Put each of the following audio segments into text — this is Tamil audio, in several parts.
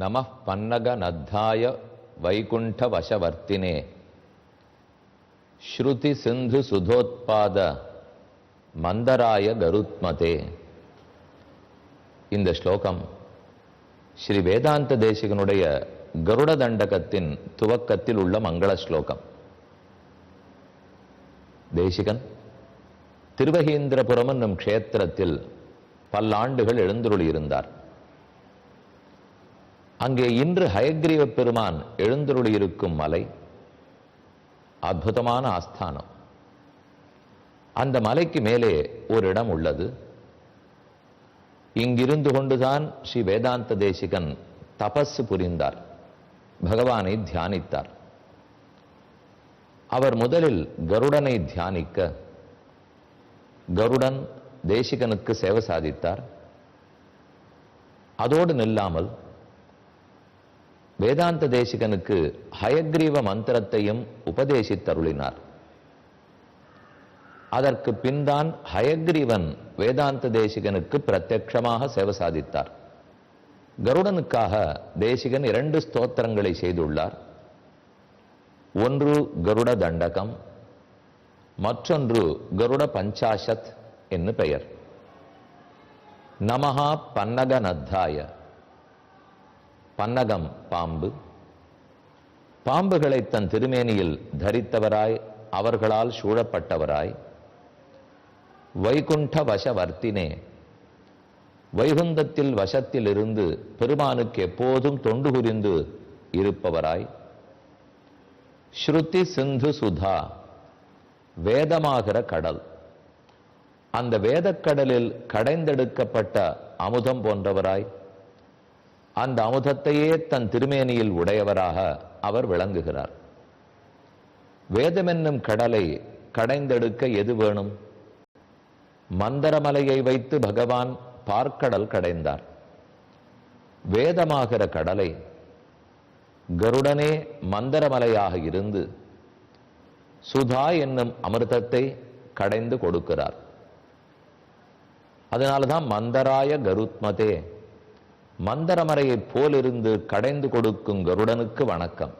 நமः பன்னகநத்தாய வைகுண்டவசவர்த்தினே. ஸ்ருதி சிந்து சுதோத்பாத மந்தராய கருத்மதே. இந்த ஸ்லோகம் ஸ்ரீ வேதாந்த தேசிகனுடைய கருட தண்டகத்தின் துவக்கத்தில் உள்ள மங்கள ஸ்லோகம். தேசிகன் திருவகீந்திரபுரம் என்னும் க்ஷேத்திரத்தில் பல்லாண்டுகள் எழுந்துருளியிருந்தார். அங்கே இன்று ஹயக்ரீவ பெருமான் எழுந்தருளி இருக்கும் மலை அற்புதமான ஆஸ்தானம். அந்த மலைக்கு மேலே ஒரு இடம் உள்ளது. இங்கிருந்து கொண்டுதான் ஸ்ரீ வேதாந்த தேசிகன் தபஸ் புரிந்தார். பகவானை தியானித்தார். அவர் முதலில் கருடனை தியானிக்க கருடன் தேசிகனுக்கு சேவை சாதித்தார். அதோடு நில்லாமல் வேதாந்த தேசிகனுக்கு ஹயக்ரீவ மந்திரத்தையும் உபதேசித்தருளினார். அதற்கு பின்தான் ஹயக்ரீவன் வேதாந்த தேசிகனுக்கு பிரத்யட்சமாக சேவை சாதித்தார். கருடனுக்காக தேசிகன் இரண்டு ஸ்தோத்திரங்களை செய்துள்ளார். ஒன்று கருட தண்டகம் மற்றொன்று கருட பஞ்சாஷத் என்று பெயர். நமஹா பன்னகநத்தாய. பன்னகம் பாம்பு. பாம்புகளை தன் திருமேனியில் தரித்தவராய் அவர்களால் சூழப்பட்டவராய். வைகுண்ட வசவர்த்தினே வைகுந்தத்தில் வசத்தில் இருந்து பெருமானுக்கு எப்போதும் தொண்டு புரிந்து இருப்பவராய். ஸ்ருதி சிந்து சுதா வேதமாகிற கடல். அந்த வேதக்கடலில் கடைந்தெடுக்கப்பட்ட அமுதம் போன்றவராய். அந்த அமுதத்தையே தன் திருமேனியில் உடையவராக அவர் விளங்குகிறார். வேதமென்னும் கடலை கடைந்தெடுக்க எது வேணும்? மந்தரமலையை வைத்து பகவான் பார்க்கடல் கடைந்தார். வேதமாகிற கடலை கருடனே மந்தரமலையாக இருந்து சுதா என்னும் அமிர்தத்தை கடைந்து கொடுக்கிறார். அதனால்தான் மந்தராய கருத்மதே மந்தரமரையைப் போலிருந்து கடைந்து கொடுக்கும் கருடனுக்கு வணக்கம்.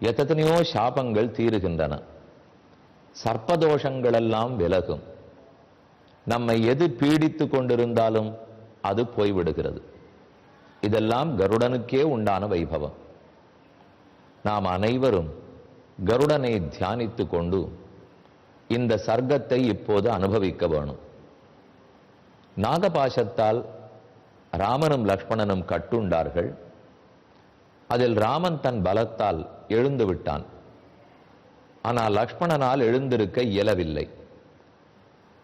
எத்தனையோ சாபங்கள் தீருகின்றன. சர்ப்பதோஷங்களெல்லாம் விலகும். நம்மை எது பீடித்து கொண்டிருந்தாலும் அது போய்விடுகிறது. இதெல்லாம் கருடனுக்கே உண்டான வைபவம். நாம் அனைவரும் கருடனை தியானித்து கொண்டு இந்த சர்க்கத்தை இப்போது அனுபவிக்க வேணும். நாகபாசத்தால் ராமனும் லக்ஷ்மணனும் கட்டுண்டார்கள். அதில் ராமன் தன் பலத்தால் எழுந்து விட்டான். ஆனால் லக்ஷ்மணனால் எழுந்திருக்க இயலவில்லை.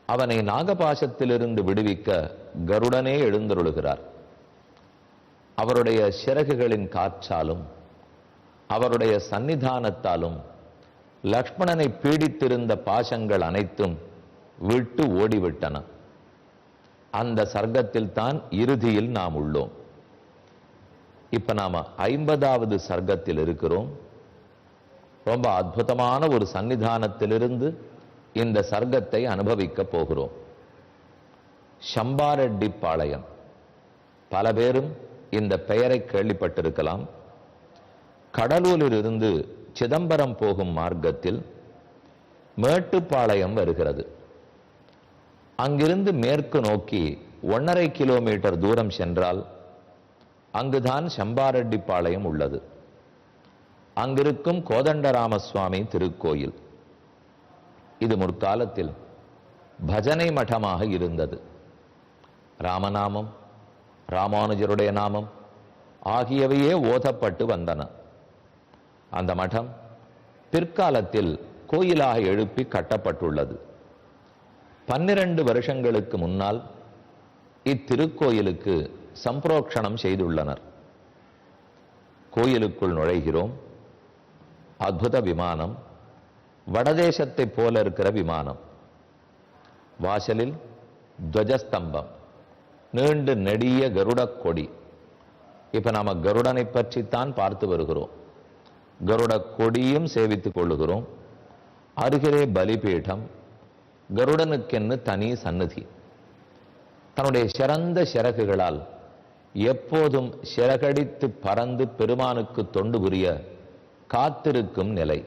அவனை நாகபாசத்திலிருந்து விடுவிக்க கருடனே எழுந்தருளுகிறார். அவருடைய சிறகுகளின் காற்றாலும் அவருடைய சன்னிதானத்தாலும் லக்ஷ்மணனை பீடித்திருந்த பாசங்கள் அனைத்தும் விட்டு ஓடிவிட்டன. அந்த சர்க்கத்தில் தான் இறுதியில் நாம் உள்ளோம். இப்ப நாம ஐம்பதாவது சர்க்கத்தில் இருக்கிறோம். ரொம்ப அற்புதமான ஒரு சன்னிதானத்திலிருந்து இந்த சர்க்கத்தை அனுபவிக்க போகிறோம். சம்பாரெட்டி பாளையம் பல பேரும் இந்த பெயரை கேள்விப்பட்டிருக்கலாம். கடலூரிலிருந்து சிதம்பரம் போகும் மார்க்கத்தில் மேட்டுப்பாளையம் வருகிறது. அங்கிருந்து மேற்கு நோக்கி ஒன்றரை கிலோமீட்டர் தூரம் சென்றால் அங்குதான் சம்பாரெட்டிப்பாளையம் உள்ளது. அங்கிருக்கும் கோதண்டராமசுவாமி திருக்கோயில். இது முற்காலத்தில் பஜனை மடமாக இருந்தது. ராமநாமம் ராமானுஜருடைய நாமம் ஆகியவையே ஓதப்பட்டு வந்தன. அந்த மடம் பிற்காலத்தில் கோயிலாக எழுப்பி கட்டப்பட்டுள்ளது. பன்னிரண்டு வருஷங்களுக்கு முன்னால் இத்திருக்கோயிலுக்கு சம்பிரோக்ஷணம் செய்துள்ளனர். கோயிலுக்குள் நுழைகிறோம். அற்புத விமானம். வடதேசத்தை போல இருக்கிற விமானம். வாசலில் துவஜஸ்தம்பம். நீண்டு நெடிய கருடக் கொடி. இப்ப நாம கருடனை பற்றித்தான் பார்த்து வருகிறோம். கருட கொடியும் சேவித்துக் கொள்ளுகிறோம். அருகிலே பலிபீடம். கருடனுக்கென்னு தனி சன்னதி தன்னுடைய சிறந்த சிறகுகளால் எப்போதும் சிறகடித்து பறந்து பெருமானுக்கு தொண்டு புரிய காத்திருக்கும் நிலை.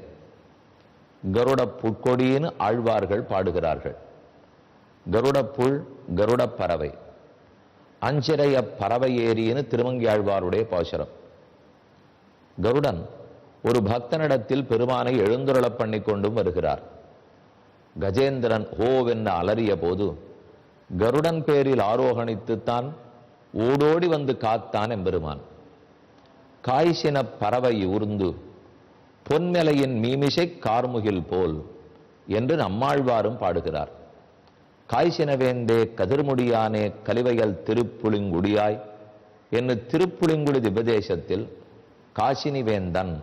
கருட புட்கொடின்னு ஆழ்வார்கள் பாடுகிறார்கள். கருடப்புல் கருடப் பறவை. அஞ்சிறைய பறவை ஏரின்னு திருமங்கி ஆழ்வாருடைய பாசுரம். கருடன் ஒரு பக்தனிடத்தில் பெருமானை எழுந்துருளப் பண்ணி கொண்டும் வருகிறார். கஜேந்திரன் ஹோவென்று அலறிய போது கருடன் பேரில் ஆரோகணித்துத்தான் ஓடோடி வந்து காத்தான் எம்பெருமான். காய்ச்சின பறவை உருந்து பொன்மலையின் மீமிசை கார்முகில் போல் என்று நம்மாழ்வாரும் பாடுகிறார். காய்ச்சினவேந்தே கதிர்முடியானே கலிவையல் திருப்புளிங்குடியாய் என்று திருப்புளிங்குடி திபதேசத்தில் காசினி வேந்தன்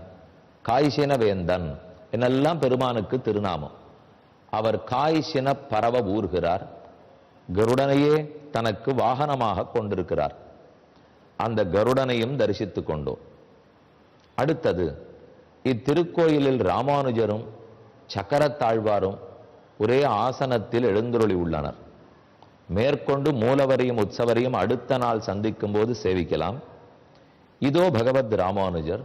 காய்ச்சின வேந்தன் என்னெல்லாம் பெருமானுக்கு திருநாமம். அவர் காய்ச்சின பரவ ஊர்கிறார் கருடனையே தனக்கு வாகனமாக கொண்டிருக்கிறார். அந்த கருடனையும் தரிசித்துக் கொண்டோம். அடுத்தது இத்திருக்கோயிலில் ராமானுஜரும் சக்கரத்தாழ்வாரும் ஒரே ஆசனத்தில் எழுந்துருளி உள்ளனர். மேற்கொண்டு மூலவரையும் உற்சவரையும் அடுத்த நாள் சந்திக்கும் போது சேவிக்கலாம். இதோ பகவத் ராமானுஜர்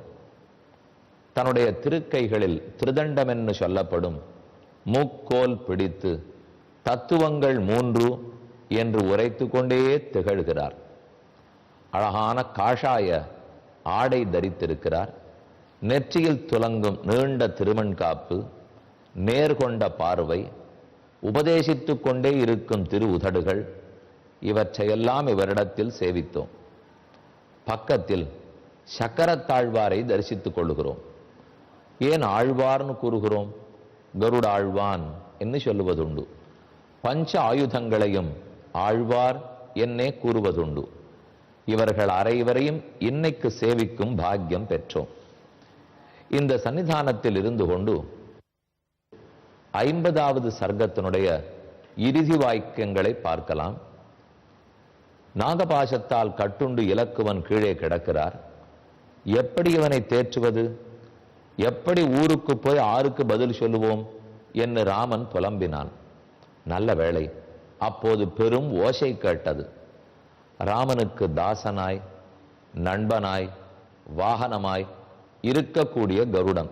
தன்னுடைய திருக்கைகளில் திருதண்டம் என்று சொல்லப்படும் மூக்கோல் பிடித்து தத்துவங்கள் மூன்று என்று உரைத்து கொண்டே திகழ்கிறார். அழகான காஷாய ஆடை தரித்திருக்கிறார். நெற்றியில் துலங்கும் நீண்ட திருமண்காப்பு நேர்கொண்ட பார்வை உபதேசித்துக் கொண்டே இருக்கும் திரு உதடுகள் இவற்றையெல்லாம் இவரிடத்தில் சேவித்தோம். பக்கத்தில் சக்கரத்தாழ்வாரை தரிசித்துக் கொள்கிறோம் ஏன் ஆழ்வார்னு கூறுகிறோம்? கருடாழ்வான் என்று சொல்லுவதுண்டு. பஞ்ச ஆயுதங்களையும் ஆழ்வார் என்னே கூறுவதுண்டு. இவர்கள் அரைவரையும் இன்னைக்கு சேவிக்கும் பாக்கியம் பெற்றோம். இந்த சன்னிதானத்தில் இருந்து கொண்டு ஐம்பதாவது சர்க்கத்தினுடைய இறுதி வாக்கியங்களை பார்க்கலாம். நாகபாசத்தால் கட்டுண்டு இலக்குவன் கீழே கிடக்கிறார். எப்படி இவனை தேற்றுவது? எப்படி ஊருக்கு போய் ஆருக்கு பதில் சொல்லுவோம்? என்று ராமன் புலம்பினான். நல்ல வேளை அப்போது பெரும் ஓசை கேட்டது. ராமனுக்கு தாசனாய் நண்பனாய் வாகனமாய் இருக்கக்கூடிய கருடன்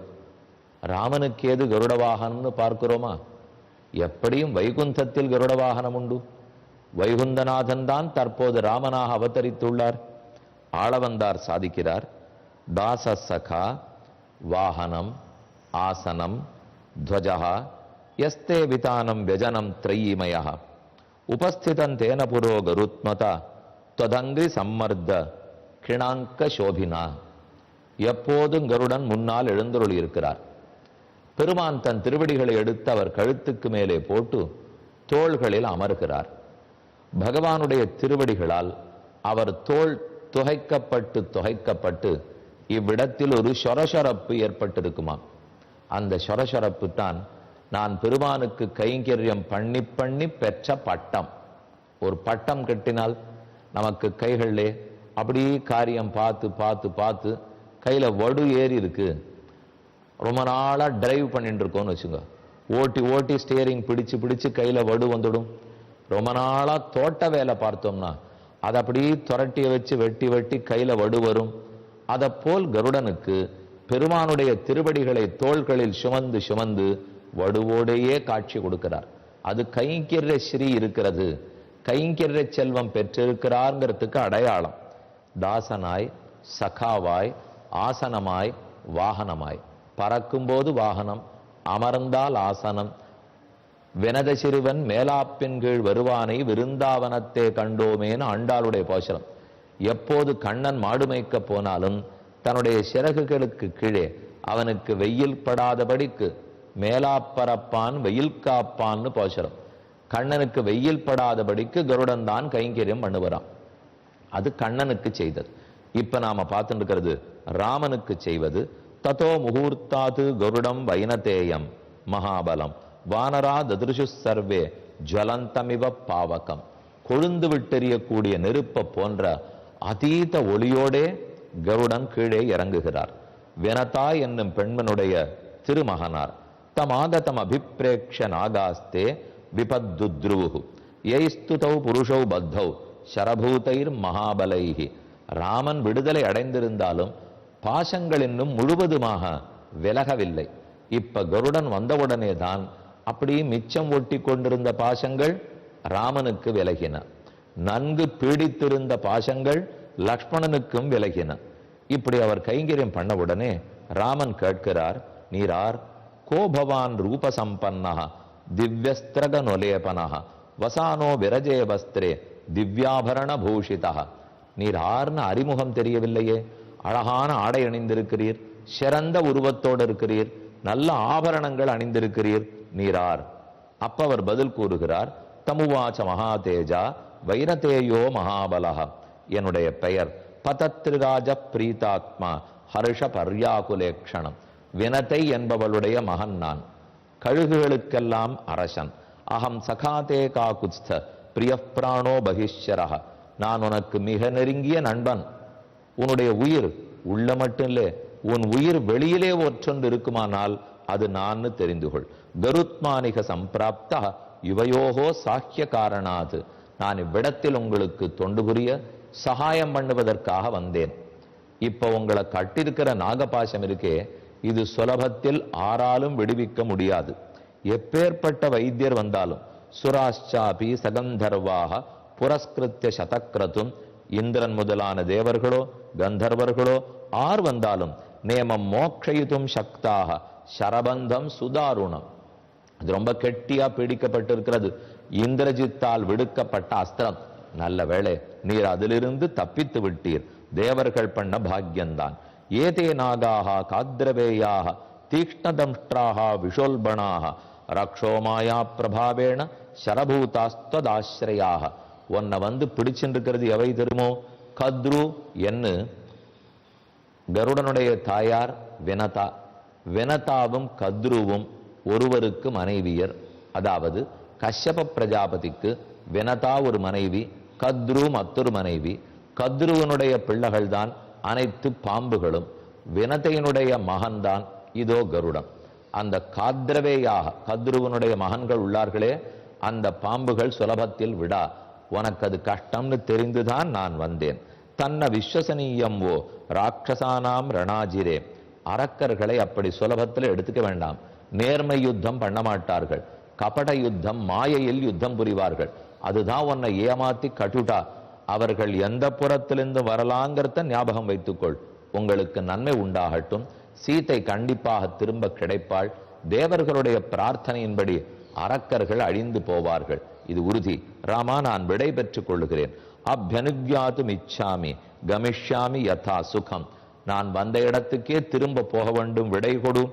ராமனுக்கு ஏது கருட வாகனம்னு பார்க்கிறோமா? எப்படியும் வைகுந்தத்தில் கருட வாகனம் உண்டு. வைகுந்தநாதன் தான் தற்போது ராமனாக அவதரித்துள்ளார். ஆளவந்தார் சாதிக்கிறார். தாச சகா வாகனம் ஆசனம் துவஜா எஸ்தே விதானம் வியஜனம் திரையிமய உபஸ்திதன் தேன புரோ கருத்மத தொதங்கி சம்மர்த கிணாங்க சோபினா. எப்போதும் கருடன் முன்னால் எழுந்தருள் இருக்கிறார். பெருமான் தன் திருவடிகளை எடுத்து அவர் கழுத்துக்கு மேலே போட்டு தோள்களில் அமர்கிறார். பகவானுடைய திருவடிகளால் அவர் தோள் துகைக்கப்பட்டு துகைக்கப்பட்டு இவ்விடத்தில் ஒரு சொரசொரப்பு ஏற்பட்டிருக்குமா அந்த சொரசொரப்பு தான் நான் பெருமானுக்கு கைங்கரியம் பண்ணி பண்ணி பெற்ற பட்டம். ஒரு பட்டம் கட்டினால் நமக்கு கைகளிலே அப்படி காரியம் பார்த்து பார்த்து பார்த்து கையில வடு ஏறி இருக்கு. ரொம்ப நாளா டிரைவ் பண்ணிட்டு இருக்கோம்னு வச்சுங்க ஓட்டி ஓட்டி ஸ்டியரிங் பிடிச்சு பிடிச்சு கையில் வடு வந்துடும். ரொம்ப நாளா தோட்ட வேலை பார்த்தோம்னா அதை அப்படியே துரட்டிய வச்சு வெட்டி வெட்டி கையில வடு வரும். அதப்போல் போல் கருடனுக்கு பெருமானுடைய திருவடிகளை தோள்களில் சுமந்து சுமந்து வடுவோடையே காட்சி கொடுக்கிறார். அது கைங்கரிய ஸ்ரீ இருக்கிறது. கைங்கரிய செல்வம் பெற்றிருக்கிறார்ங்கிறதுக்கு அடையாளம். தாசனாய் சகாவாய் ஆசனமாய் வாகனமாய். பறக்கும்போது வாகனம் அமர்ந்தால் ஆசனம். வினத சிறுவன் மேலாப்பின் கீழ் வருவானை விருந்தாவனத்தே கண்டோமேன்னு ஆண்டாளுடைய போஷனம் எப்போது கண்ணன் மாடு மேய்க்க போனாலும் தன்னுடைய சிறகுகளுக்கு கீழே அவனுக்கு வெயில் படாதபடிக்கு மேலாப்பரப்பான் வெயில் காப்பான்னு போஷனம் கண்ணனுக்கு வெயில் படாதபடிக்கு கருடன் தான் கைங்கரியம் பண்ணுவரான் அது கண்ணனுக்கு செய்தது. இப்ப நாம பார்த்துட்டு ராமனுக்கு செய்வது ததோ முகூர்த்தாது கருடம் வைனதேயம் மகாபலம். வானரா ததிருஷு சர்வே ஜலந்தமிவ பாவகம். கொழுந்து விட்டெறியக்கூடிய நெருப்ப போன்ற அதீத ஒளியோடே கருடன் கீழே இறங்குகிறார். வினதா என்னும் பெண்மனுடைய திருமகனார். தமாகதம் அபிப்ரேக்ஷ நாகாஸ்தே விபத்துத்ருவு எய்ஸ்துதௌ புருஷௌ பத்தௌ சரபூதைர் மகாபலைஹி. ராமன் விடுதலை அடைந்திருந்தாலும் பாசங்கள் இன்னும் முழுவதுமாக விலகவில்லை. இப்ப கருடன் வந்தவுடனே தான் அப்படி மிச்சம் ஒட்டி கொண்டிருந்த பாசங்கள் ராமனுக்கு விலகின. நன்கு பீடித்திருந்த பாசங்கள் லக்ஷ்மணனுக்கும் விலகின. இப்படி அவர் கைங்கரியம் பண்ண உடனே ராமன் கேட்கிறார் நீரார் கோபவான் ரூபசம்பன்னா திவ்யஸ்திரக நொலேபனா வசானோ விரஜே வஸ்திரே திவ்யாபரண பூஷிதா நீர் ஆர்னு அறிமுகம் தெரியவில்லையே. அழகான ஆடை அணிந்திருக்கிறீர் சிறந்த உருவத்தோடு இருக்கிறீர் நல்ல ஆபரணங்கள் அணிந்திருக்கிறீர் நீரார். அப்ப அவர் பதில் கூறுகிறார் தமுவாச்ச மகாதேஜா வைரதேயோ மகாபலஹ. என்னுடைய பெயர் பதத்ரிராஜ பிரீதாத்மா ஹர்ஷ பர்யாகுலேக்ஷணம் வினத்தை என்பவளுடைய மகன் நான். கழுகுகளுக்கெல்லாம் அரசன். அகம் சகாதே காகுத்ஸ்த பிரியப்பிராணோ பகிஷ்யரக நான் உனக்கு மிக நெருங்கிய நண்பன். உன்னுடைய உயிர் உள்ள மட்டும் இல்லை உன் உயிர் வெளியிலே ஒற்றொன்று இருக்குமானால் அது நான் தெரிந்து கொள் கருத்மானிக சம்பிராப்தா யுவயோகோ சாக்கிய காரணாது நான் இவ்விடத்தில் உங்களுக்கு தொண்டு புரிய சகாயம் பண்ணுவதற்காக வந்தேன். இப்போ உங்களை கட்டிருக்கிற நாகபாசம் இருக்கே இது சுலபத்தில் ஆறாலும் விடுவிக்க முடியாது. எப்பேற்பட்ட வைத்தியர் வந்தாலும் சுராஷ்சாபி சகந்தர்வாக புரஸ்கிருத்திய சதக்கிரத்தும் இந்திரன் முதலான தேவர்களோ கந்தர்வர்களோ ஆர் வந்தாலும் நேமம் மோக்ஷயித்தும் சக்தாக சரபந்தம் சுதாருணம். அது ரொம்ப கெட்டியா பிடிக்கப்பட்டிருக்கிறது. இந்திரஜித்தால் விடுக்கப்பட்ட அஸ்திரம். நல்ல வேளை நீர் அதிலிருந்து தப்பித்து விட்டீர். தேவர்கள் பண்ண பாக்கியந்தான். ஏதே நாகாக காத்ரவேயாக தீக்ஷ்ணதம்ஷ்டாக விஷோல்பணாக ரக்ஷோமாயா பிரபாவேண சரபூதாஸ்துவதாசிரயாக உன்னை வந்து பிடிச்சிருக்கிறது எவை தெரியுமோ? கத்ரு என்று கருடனுடைய தாயார் வினதா. வினதாவும் கத்ருவும் ஒருவருக்கு மனைவியர் அதாவது கஷ்யப பிரஜாபதிக்கு வினதா ஒரு மனைவி கத்ரு மற்றொரு மனைவி கத்ருவனுடைய பிள்ளைகள் தான் அனைத்து பாம்புகளும் வினதையினுடைய மகன்தான் இதோ கருடம். அந்த காத்ரவேயாக கத்ருவனுடைய மகன்கள் உள்ளார்களே அந்த பாம்புகள் சுலபத்தில் விடா உனக்கு அது கஷ்டம்னு தெரிந்துதான் நான் வந்தேன். தன்ன விஸ்வசனீயம் ஓ ராட்சசானாம் ரணாஜிரே அரக்கர்களை அப்படி சுலபத்தில் எடுத்துக்க வேண்டாம். நேர்மை யுத்தம் பண்ண மாட்டார்கள் கபட யுத்தம் மாயையில் யுத்தம் புரிவார்கள். அதுதான் உன்னை ஏமாத்தி கட்டுட்டா. அவர்கள் எந்த புறத்திலிருந்து வரலாங்கிறத ஞாபகம் வைத்துக்கொள். உங்களுக்கு நன்மை உண்டாகட்டும். சீத்தை கண்டிப்பாக திரும்ப கிடைப்பாள். தேவர்களுடைய பிரார்த்தனையின்படி அரக்கர்கள் அழிந்து போவார்கள். இது உறுதி. ராமா நான் விடை பெற்றுக் கொள்ளுகிறேன். அபியனுக்யாத்தும் இச்சாமி. கமிஷ்யாமி யதா சுகம். நான் வந்த இடத்துக்கே திரும்ப போக வேண்டும். விடை கொடு.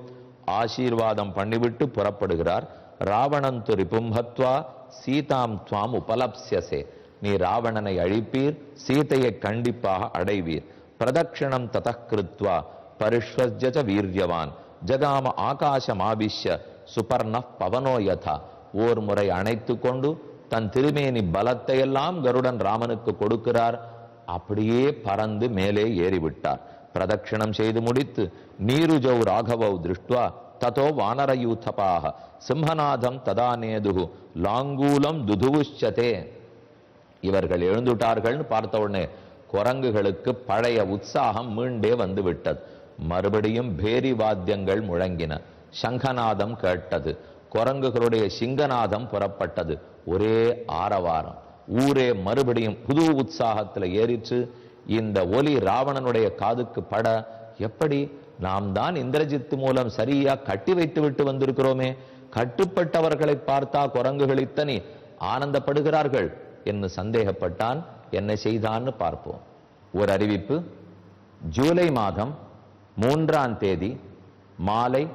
ஆசீர்வாதம் பண்ணிவிட்டு புறப்படுகிறார். ராவணன் துரி பும்ஹத்வா சீதாம் துவாம் உபலப்சியசே நீ ராவணனை அழிப்பீர் சீதையை கண்டிப்பாக அடைவீர். பிரதட்சிணம் ததக்கிருத்வா பரிஷ்வஜ வீரியவான். ஜகாம ஆகாசமாபிஷ்ய சுபர்ண பவனோ யதா. ஓர் முறை அணைத்து கொண்டு தன் திருமேனி பலத்தையெல்லாம் கருடன் ராமனுக்கு கொடுக்கிறார். அப்படியே பறந்து மேலே ஏறிவிட்டார். பிரதட்சிணம் செய்து முடித்து நீருஜௌ ராகவௌ திருஷ்டுவா ததோ வானரயூதபாக சிம்ஹநாதம் ததானேது லாங்கூலம் துதுவுச்சதே இவர்கள் எழுந்துட்டார்கள்னு பார்த்த உடனே குரங்குகளுக்கு பழைய உற்சாகம் மீண்டே வந்து விட்டது மறுபடியும் பேரி வாத்தியங்கள் முழங்கின. சங்கநாதம் கேட்டது. குரங்குகளுடைய சிங்கநாதம் புறப்பட்டது. ஒரே ஆரவாரம். ஊரே மறுபடியும் புது உற்சாகத்துல ஏறிச்சு இந்த ஒலி ராவணனுடைய காதுக்கு பட எப்படி? நாம் தான் இந்திரஜித்து மூலம் சரியா கட்டி வைத்து விட்டு வந்திருக்கிறோமே. கட்டுப்பட்டவர்களை பார்த்தா குரங்குகள் இத்தனை ஆனந்தப்படுகிறார்கள் என்று சந்தேகப்பட்டான். என்ன செய்தான்னு பார்ப்போம். ஒரு அறிவிப்பு. ஜூலை மாதம் மூன்றாம் தேதி மாலை